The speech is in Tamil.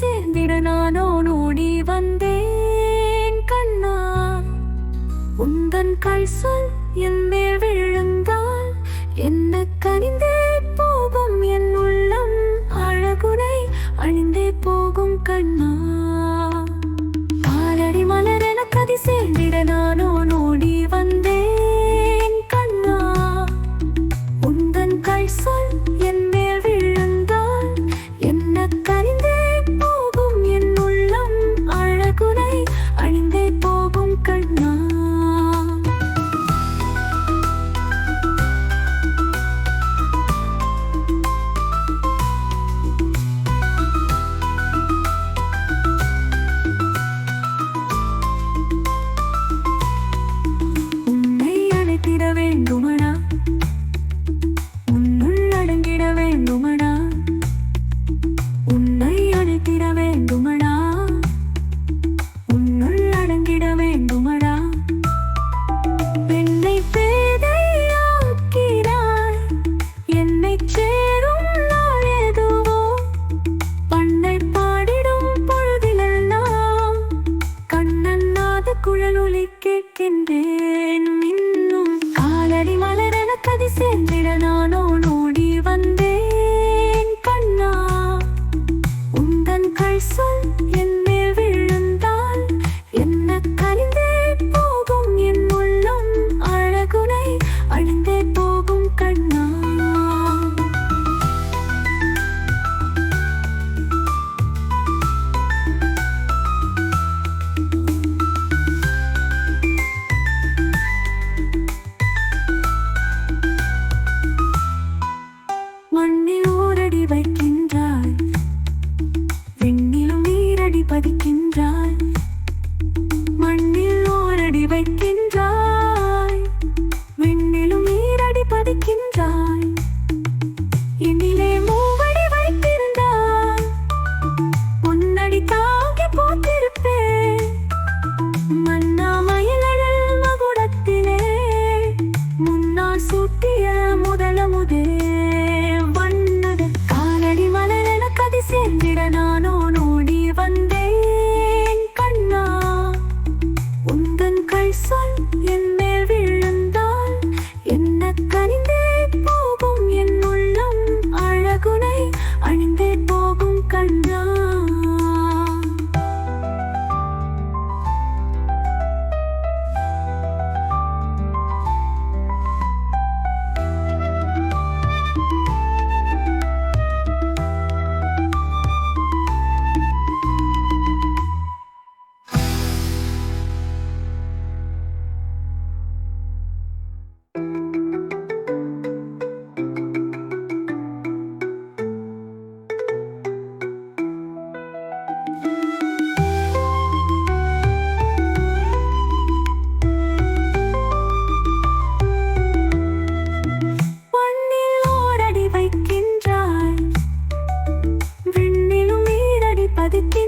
சேர்ந்திட நானோ நோடி வந்தேன் கண்ணா. உந்தன் கை சொல் என் மேல் விழுந்தால் என்ன கனிந்தே போகும் என் உள்ளம்? அழகுரை அழிந்தே போகும் கண்ணா சேர்ந்தேன் இன்னும் காலடி மலரென கதி சேர்ந்தேன் everything சாதித்தே